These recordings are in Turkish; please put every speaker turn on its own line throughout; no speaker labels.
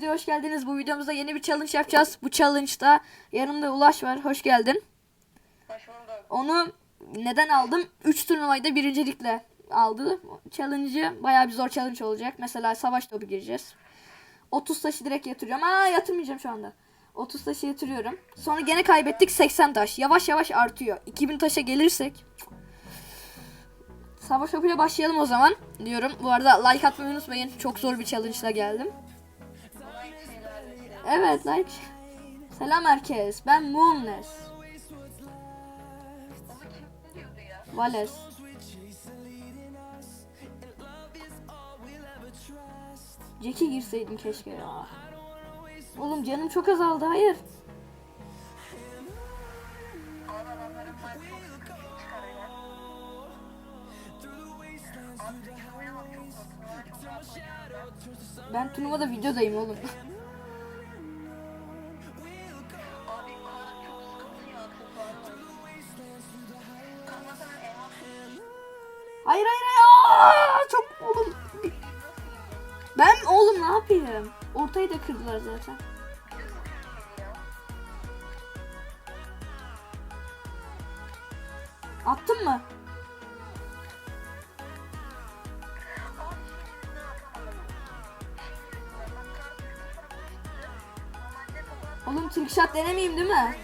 videoya hoş geldiniz. Bu videomuzda yeni bir challenge yapacağız. Bu challenge'da yanımda Ulaş var. Hoş geldin.
Hoş bulduk.
Onu neden aldım? 3 turnuvayı da birincilikle aldı. Challenge'ı bayağı bir zor challenge olacak. Mesela savaş topu gireceğiz. 30 taşı direkt yatırıyorum. Aa yatırmayacağım şu anda. 30 taşı yatırıyorum. Sonra gene kaybettik 80 taş. Yavaş yavaş artıyor. 2000 taşa gelirsek Savaş topuyla başlayalım o zaman diyorum. Bu arada like atmayı unutmayın. Çok zor bir challenge ile geldim. Evet like. Selam herkes. Ben Moonless. Vales. Jack'e girseydim keşke ya. Oğlum canım çok azaldı. Hayır.
Ben çok sıkıntı çıkarıyor.
Kırdılar zaten. Attın mı? Oğlum trick shot denemeyeyim değil mi?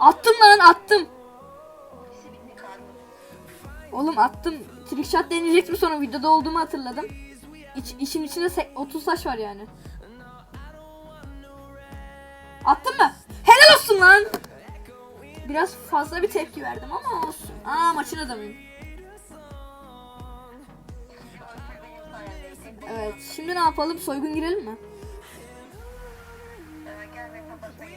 Attım lan attım. Oğlum attım. Trick shot deneyecektim sonra videoda olduğumu hatırladım. İç, işin içinde sek- 30 taş var yani. Attın mı? Helal olsun lan. Biraz fazla bir tepki verdim ama olsun. Aa maçın adamıyım. Evet şimdi ne yapalım? Soygun girelim mi?
Ve.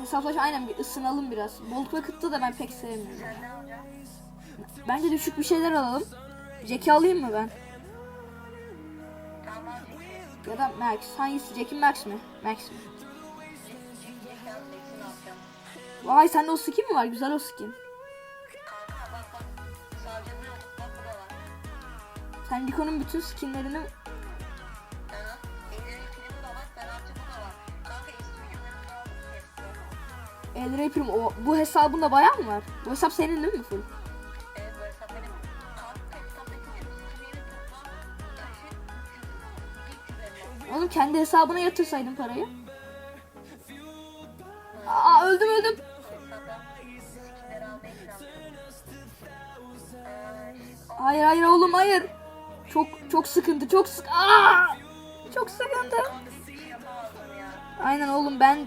Hesaplaş aynen bir ısınalım biraz. Bolt Bucket'ı da ben pek sevmiyorum. Bence düşük bir şeyler alalım. Jack'i alayım mı ben? Ya da Max. Hangisi? Jack'in Max mi? Max mi? Vay sende o skin mi var? Güzel o skin.
Kanka bak bak.
Sen Rico'nun bütün skinlerini
Aha. Ellerin filmi de var. Penaltı bu da var. Kanka eski videolarımı da aldım. Hepsi.
El Rapper'ım o bu hesabında bayağı mı var? Bu hesap senin değil mi full?
Evet bu hesap benim. Kanka hesaptaki tüm skinleri toplam taşı 300 elma.
Oğlum kendi hesabına yatırsaydın parayı. Hayır oğlum hayır. Çok çok sıkıntı çok sık. Aa! Çok sıkıntı. Aynen oğlum ben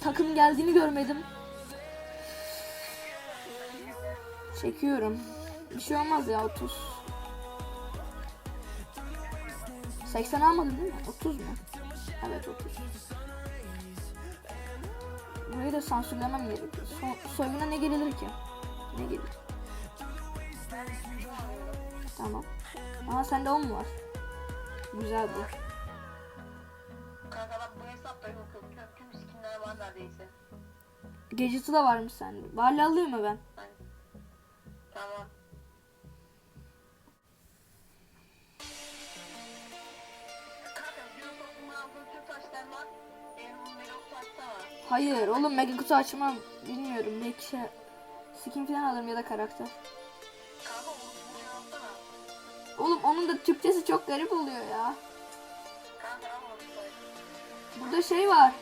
takım geldiğini görmedim. Çekiyorum. Bir şey olmaz ya 30. 80 almadın değil mi? 30 mu? Evet 30. Burayı da sansürlemem gerekiyor. So soyguna ne gelir ki? Ne gelir? Tamam. Aa sende 10 mu var? Güzel bu.
Kanka bak bu hesapta yok yok. Tüm, tüm skinler var neredeyse.
Gadget'ı da varmış sende. Varlı alayım mı ben?
Hani. Tamam.
Hayır oğlum mega kutu açmam. Bilmiyorum belki şey skin falan alırım ya da karakter. Oğlum onun da Türkçesi çok garip oluyor ya. Burada şey var.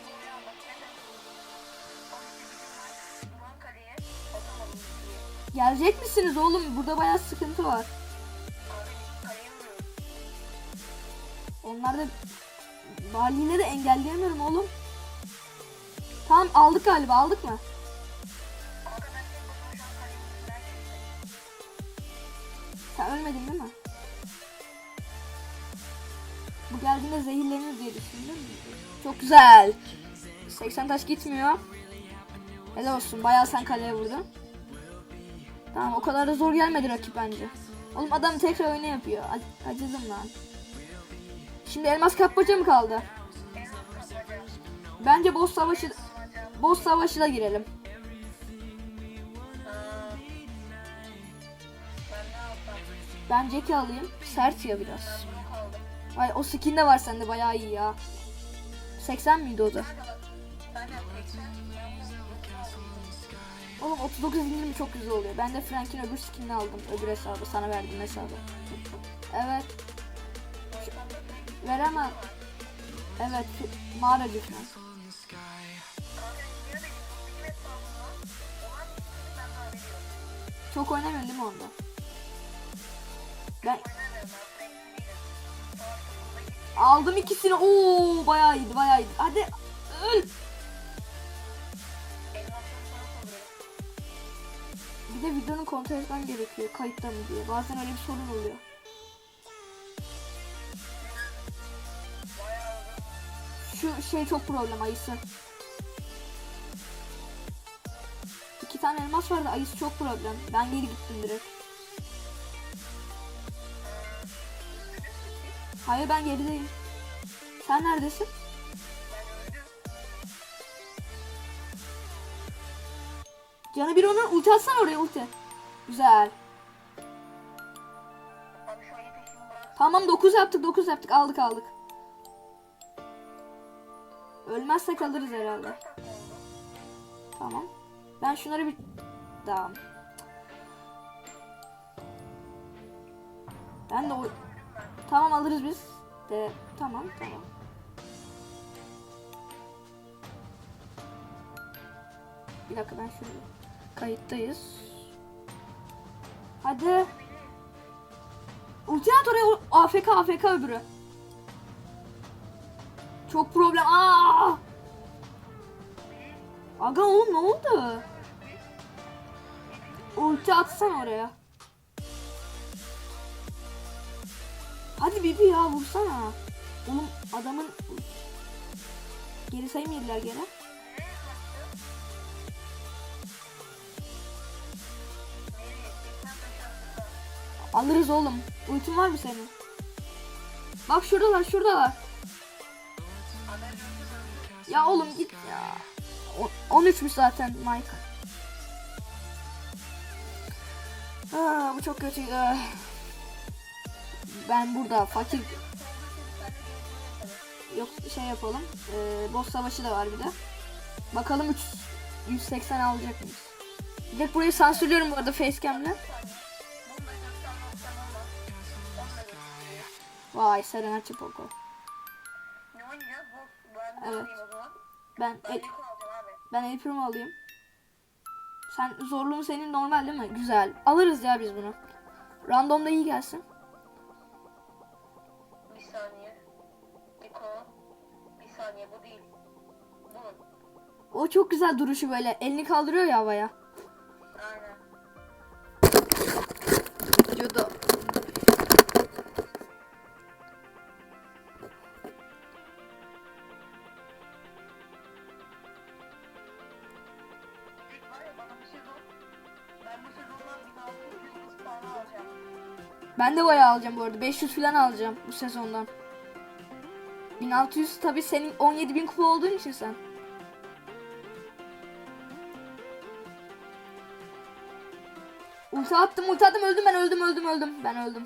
Gelecek misiniz oğlum? Burada bayağı sıkıntı var. Onlar da Valiyle de engelleyemiyorum oğlum. Tamam aldık galiba aldık mı? Sen ölmedin değil mi? Bu geldiğinde zehirlenir diye düşündüm. Çok güzel. 80 taş gitmiyor. Helal olsun. Bayağı sen kaleye vurdun. Tamam o kadar da zor gelmedi rakip bence. Oğlum adam tekrar oyunu yapıyor. Ac- acıdım lan. Şimdi elmas kapmaca mı kaldı? Bence boss savaşı boss girelim.
Ben ne alsam?
Ben Jack'i alayım. Sert ya biraz. Ay o skin de var sende bayağı iyi ya. 80 miydi o da?
Aynen 80.
Oğlum 39 indirim çok güzel oluyor. Ben de Frank'in öbür skinini aldım. Öbür hesabı. Sana verdim hesabı. Evet. Veremem. Evet. Mağaracı falan. Çok oynamıyorsun değil mi onda? Ben aldım ikisini. Oo bayağı iyiydi bayağı iyiydi. Hadi öl. Bir de videonun kontrol etmen gerekiyor. Kayıtta mı diye. Bazen öyle bir sorun oluyor. Şu şey çok problem ayısı. İki tane elmas vardı ayısı çok problem. Ben geri gittim direkt. Hayır ben gerideyim. Sen neredesin? Canı bir onu ulti atsana oraya ulti. Güzel. Tamam 9 yaptık 9 yaptık aldık aldık. Ölmezsek alırız herhalde. Tamam. Ben şunları bir... Tamam. Ben de o... Tamam alırız biz. De tamam tamam. Bir dakika ben şöyle kayıttayız. Hadi. Ulti oraya AFK AFK öbürü. Çok problem. Aa! Aga oğlum ne oldu? Ulti atsan oraya. Hadi Bibi ya vursana. Oğlum adamın geri sayım yediler gene. Alırız oğlum. Ultin var mı senin? Bak şuradalar şuradalar. Ya oğlum git ya. O- 13'müş zaten Mike. Aa, bu çok kötüydü. Ben burada fakir yok şey yapalım. Ee, boss savaşı da var bir de. Bakalım 3 180 alacak mıyız? Direkt burayı sansürlüyorum bu arada facecam'le. Vay Serena Çipoko. Evet. Ben el, ben El Primo alayım. Sen zorluğun senin normal değil mi? Güzel. Alırız ya biz bunu. Randomda iyi gelsin. O çok güzel duruşu böyle. Elini kaldırıyor ya havaya.
Aynen. Sezon. Ben
de bayağı alacağım bu arada. 500 falan alacağım bu sezondan. 1600 tabii senin 17.000 kupa olduğun için sen. Ulti attım ulti attım öldüm ben öldüm öldüm öldüm ben öldüm.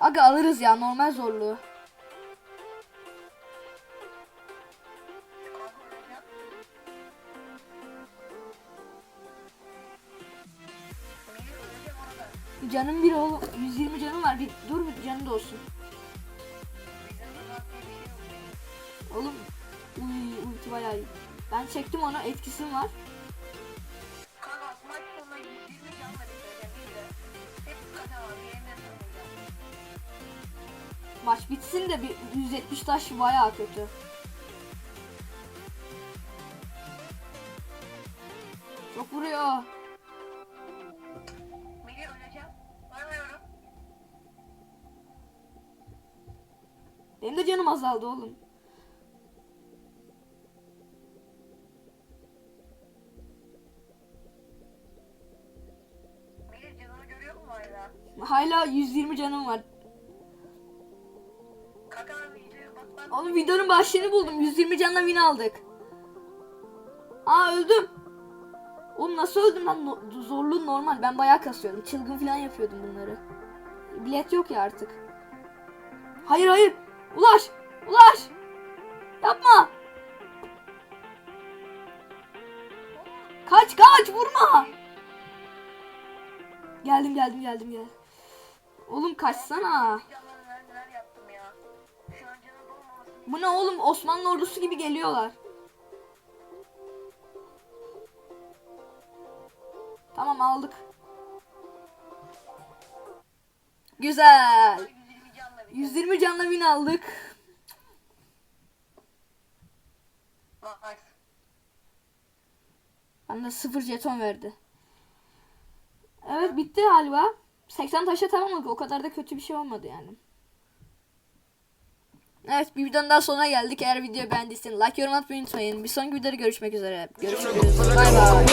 Aga alırız ya normal zorluğu. Canım bir oğlum 120 canım var bir dur bir canım da olsun. Oğlum uy, ulti bayağı iyi. Ben çektim onu etkisi var.
Maç
bitsin de bir 170 taş bayağı kötü. Çok vuruyor. Benim de canım azaldı oğlum.
Hala
120 canım var. Oğlum videonun başlığını buldum. 120 canla win aldık. Aa öldüm. Oğlum nasıl öldüm lan? No- zorluğun normal. Ben bayağı kasıyordum. Çılgın falan yapıyordum bunları. Bilet yok ya artık. Hayır hayır. Ulaş. Ulaş. Yapma. Kaç kaç vurma. Geldim geldim geldim gel. Oğlum kaçsana. Bu ne oğlum Osmanlı ordusu gibi geliyorlar. Tamam aldık. Güzel.
120 canla bir
120 canla win aldık. Bana 0 jeton verdi. Evet bitti galiba. 80 taşa tamamladık. O kadar da kötü bir şey olmadı yani. Evet bir videonun daha sonuna geldik. Eğer videoyu beğendiyseniz like yorum atmayı unutmayın. Bir sonraki videoda görüşmek üzere. Görüşürüz. Bay bay.